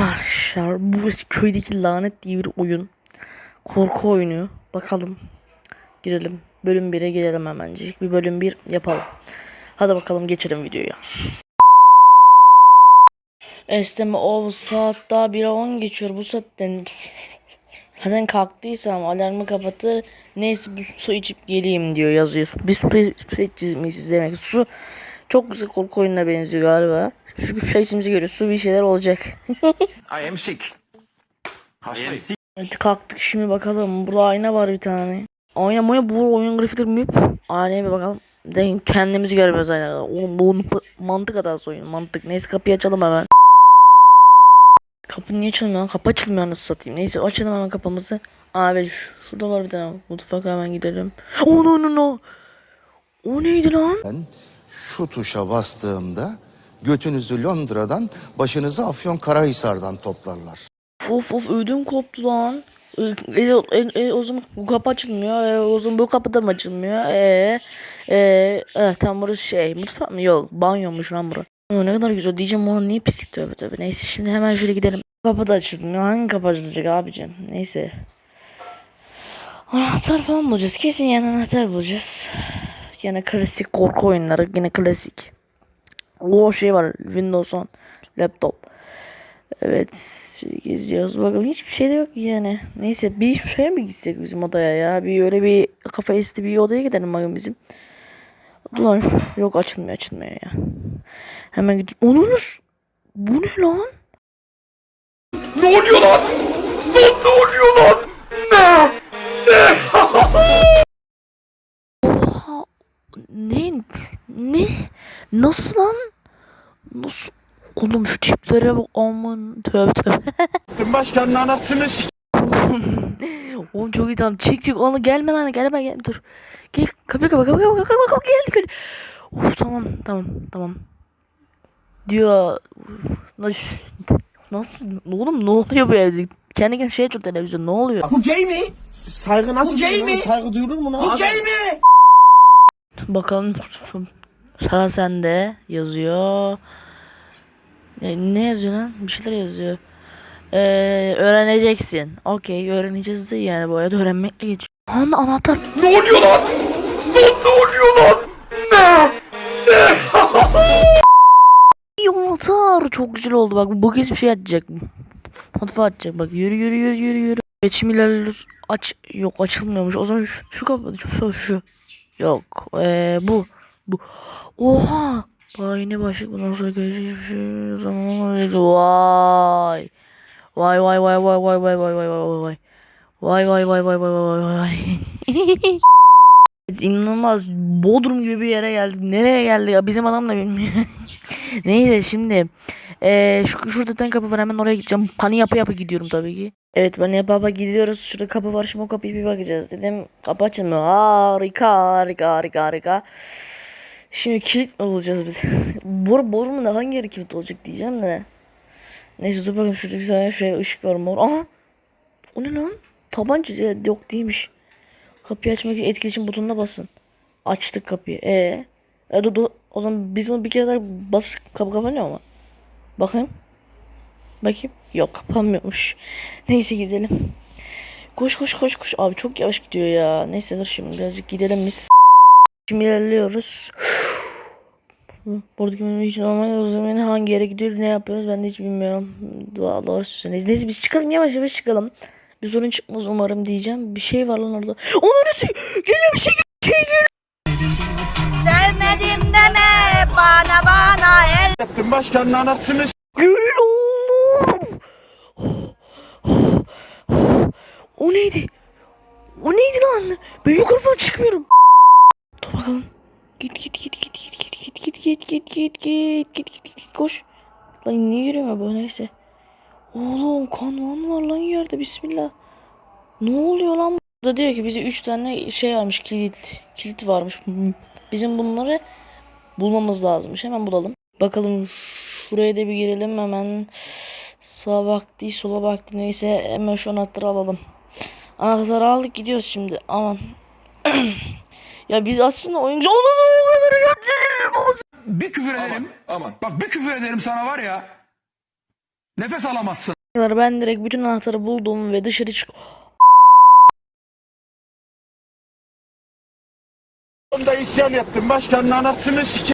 Arkadaşlar bu köydeki lanet diye bir oyun. Korku oyunu. Bakalım. Girelim. Bölüm 1'e girelim hemencik. Bir bölüm 1 yapalım. Hadi bakalım geçelim videoya. Esneme o saat daha 1'e 10 geçiyor. Bu saatten Zaten kalktıysam alarmı kapatır. Neyse bu su içip geleyim diyor yazıyor. Bir su su demek. Su çok güzel korku oyununa benziyor galiba. Şu şey içimizi görüyor. Su bir şeyler olacak. I am sick. Hastayım. Hadi kalktık şimdi bakalım. Burada ayna var bir tane. Ayna mı bu oyun grafikleri müp. Aynaya bir bakalım. De kendimizi görmüyoruz aynada. Oğlum bu mantık hatası oyun. Mantık. Neyse kapıyı açalım hemen. Kapı niye açılmıyor? lan? Kapı açılmıyor nasıl satayım. Neyse açalım hemen kapımızı. Abi şu- şurada var bir tane. Mutfaka hemen gidelim. Oh no no no. O neydi lan? Ben şu tuşa bastığımda götünüzü Londra'dan, başınızı Afyonkarahisar'dan toplarlar. Of of ödüm koptu lan. E, e, e, o zaman bu kapı açılmıyor. E, o zaman bu kapı da mı açılmıyor? E, e, e, tam burası şey mutfak mı? Yok banyomuş lan burası. Ne kadar güzel diyeceğim ona niye pislik tövbe tövbe. Neyse şimdi hemen şöyle gidelim. Kapı da açılmıyor. Hangi kapı açılacak abicim? Neyse. Anahtar falan bulacağız. Kesin yani anahtar bulacağız. Yine klasik korku oyunları. Yine klasik. O şey var. Windows 10. Laptop. Evet geziyoruz bakalım hiçbir şey de yok yani. Neyse bir şeye mi gitsek bizim odaya ya? Bir öyle bir kafa esti bir odaya gidelim bakın bizim. Ulan yok açılmıyor açılmıyor ya. Hemen gidiyorum. Onunuz bu ne lan? Ne oluyor lan? Lan ne oluyor lan? Ne? Oha ne ne nasıl lan? Nasıl? Oğlum şu tiplere bak aman tövbe tövbe. Tüm başkanın anasını s**. Oğlum çok iyi tamam. Çık çık onu gelme lan gelme gel dur. Gel kapı kapı kapı kapı kapı kapı kapı gel gel. Uf tamam tamam tamam. Diyor. Nasıl? Nasıl? Oğlum ne oluyor bu evde? Kendi kendine şey açıyor televizyon ne oluyor? Bu gay mi? Saygı nasıl Bu gay mi? Saygı duyulur mu lan? Bu gay mi? Bakalım. Sıra sende yazıyor. Ne, ne yazıyor lan? Bir şeyler yazıyor. Ee, öğreneceksin. Okey öğreneceğiz yani bu hayat öğrenmekle geçiyor. An anahtar. Ne oluyor lan? Lan ne oluyor lan? Ne? İyi anahtar. Çok güzel oldu bak. Bu kez bir şey açacak. Mutfağı açacak bak. Yürü yürü yürü yürü yürü. Geçim ilerliyoruz. Aç. Yok açılmıyormuş. O zaman şu, şu kapı. Şu, şu, şu. Yok. Ee, bu. Bu. Oha. Vay yine başlık. Bundan sonra gelecek bir şey. Zaman olacak. Vay. Vay vay vay vay vay vay vay vay vay vay. Vay vay vay vay vay vay vay vay. İnanılmaz Bodrum gibi bir yere geldik. Nereye geldik? Bizim adam da bilmiyor. Neyse şimdi eee şu şurada tane kapı var hemen oraya gideceğim. Pani yapı yapı gidiyorum tabii ki. Evet pani yapı yapı gidiyoruz. Şurada kapı var şimdi o kapıyı bir bakacağız dedim. Kapı açılmıyor. Harika harika harika harika. Şimdi kilit mi bulacağız biz? Bor Bodrum'un da hangi yeri kilit olacak diyeceğim de. Neyse dur bakalım şurada bir tane şey ışık var mor. Aha! O ne lan? Tabanca ya, yok değilmiş. Kapıyı açmak için etkileşim butonuna basın. Açtık kapıyı. E, e dur, dur. O zaman biz bunu bir kere daha bas kapı kapanıyor mu? Bakayım. Bakayım. Yok kapanmıyormuş. Neyse gidelim. Koş koş koş koş. Abi çok yavaş gidiyor ya. Neyse dur şimdi birazcık gidelim biz. Şimdi ilerliyoruz. Buradaki benim hiç normal o zaman hangi yere gidiyoruz ne yapıyoruz ben de hiç bilmiyorum. Doğal doğru söylüyorsunuz. Neyse biz çıkalım yavaş yavaş çıkalım. Bir sorun çıkmaz umarım diyeceğim. Bir şey var lan orada. Onun neresi? Geliyor bir şey geliyor. Şey geliyor. Sevmedim deme bana bana el Tüm başkanın anasını. Geliyor oğlum. O neydi? O neydi lan? Ben yukarı falan çıkmıyorum. Git git git git koş. Lan niye yürüyorum bu neyse. Oğlum kanvan var lan yerde bismillah. Ne oluyor lan? Burada diyor ki bize 3 tane şey varmış kilit. Kilit varmış. Bizim bunları bulmamız lazımmış. Hemen bulalım. Bakalım şuraya da bir girelim hemen. Sağa baktı, sola baktı neyse hemen şu anahtarı alalım. Anahtarı aldık gidiyoruz şimdi. Aman. ya biz aslında oyuncu... bir küfür ederim. Aman. Bak bir küfür ederim sana var ya. Nefes alamazsın. Ben direkt bütün anahtarı buldum ve dışarı çık... Onda isyan ettim. Başkanın anasını sik.